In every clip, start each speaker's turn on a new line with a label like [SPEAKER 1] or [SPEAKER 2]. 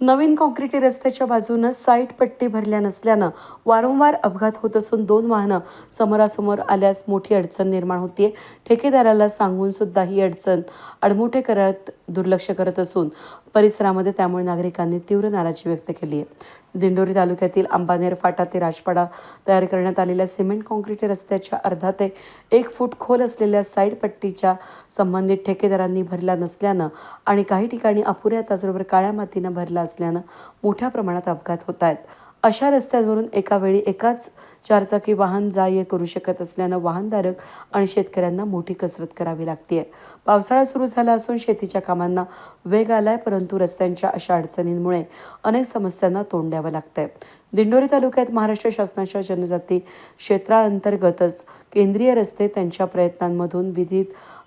[SPEAKER 1] नवीन काँक्रिटी रस्त्याच्या बाजूनं साईट पट्टी भरल्या नसल्यानं वारंवार अपघात होत असून दोन वाहनं समोरासमोर आल्यास मोठी अडचण निर्माण होतीये. ठेकेदाराला सांगून सुद्धा ही अडचण अडमोठे करत दुर्लक्ष करत असून परिसरामध्ये त्यामुळे नागरिकांनी तीव्र नाराजी व्यक्त केली आहे. दिंडोरी तालुक्यातील अंबानेर फाटा ते राजपाडा तयार करण्यात आलेल्या सिमेंट काँक्रीट रस्त्याच्या अर्धा ते एक फूट खोल असलेल्या साईड पट्टीच्या संबंधित ठेकेदारांनी भरला नसल्यानं आणि काही ठिकाणी अपुऱ्या त्याचबरोबर काळ्या मातीनं भरला असल्यानं मोठ्या प्रमाणात अपघात होत आहेत. अशा रस्त्यांवरून एका वेळी एकाच चारचाकी वाहन जा ये करू शकत असल्यानं वाहनधारक आणि शेतकऱ्यांना मोठी कसरत करावी लागते पावसाळा सुरू झाला असून शेतीच्या कामांना वेग आलाय परंतु रस्त्यांच्या अशा अडचणींमुळे अनेक समस्यांना तोंड द्यावं लागतंय. दिंडोरी तालुक्यात महाराष्ट्र शासनाच्या जनजाती क्षेत्राअंतर्गतच केंद्रीय रस्ते त्यांच्या प्रयत्नांमधून विधित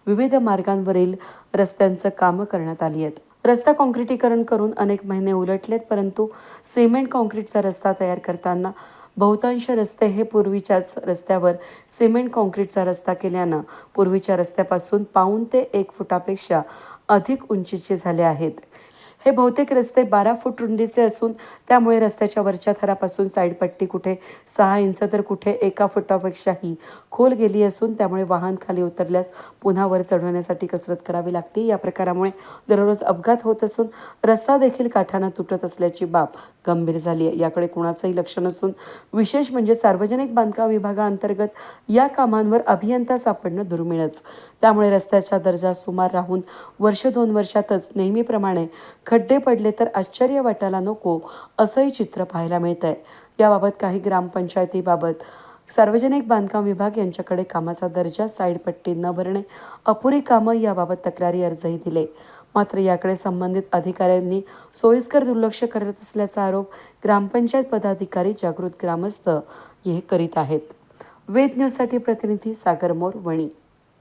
[SPEAKER 1] विविध मार्गांवरील रस्त्यांचं कामं करण्यात आली आहेत. रस्ता काँक्रिटीकरण करून अनेक महिने उलटलेत परंतु सिमेंट काँक्रीटचा रस्ता तयार करताना बहुतांश रस्ते हे पूर्वीच्याच रस्त्यावर सिमेंट काँक्रीटचा रस्ता केल्यानं पूर्वीच्या रस्त्यापासून पाऊन ते एक फुटापेक्षा अधिक उंचीचे झाले आहेत. हे बहुतेक रस्ते बारा फूट रुंदीचे असून त्यामुळे रस्त्याच्या वरच्या थरापासून साईडपट्टी कुठे सहा इंच तर कुठे एका फुटापेक्षाही खोल गेली असून त्यामुळे वाहन खाली उतरल्यास पुन्हा वर चढवण्यासाठी कसरत करावी लागते. या प्रकारामुळे दररोज अपघात होत असून रस्ता देखील काठानं तुटत असल्याची बाब गंभीर झाली आहे. याकडे कुणाचंही लक्ष नसून विशेष म्हणजे सार्वजनिक बांधकाम विभागाअंतर्गत या कामांवर अभियंता सापडणं दुर्मिळच. त्यामुळे रस्त्याचा दर्जा सुमार राहून वर्ष दोन वर्षातच नेहमीप्रमाणे खड्डे पडले तर आश्चर्य वाटायला नको असंही चित्र पाहायला मिळत आहे याबाबत काही ग्रामपंचायतीबाबत सार्वजनिक बांधकाम विभाग यांच्याकडे कामाचा दर्जा साईडपट्टी न भरणे अपुरी कामं याबाबत तक्रारी अर्जही दिले. मात्र याकडे संबंधित अधिकाऱ्यांनी सोयीस्कर दुर्लक्ष करत असल्याचा आरोप ग्रामपंचायत पदाधिकारी जागृत ग्रामस्थ हे करीत आहेत. वेद न्यूजसाठी प्रतिनिधी सागर मोर वणी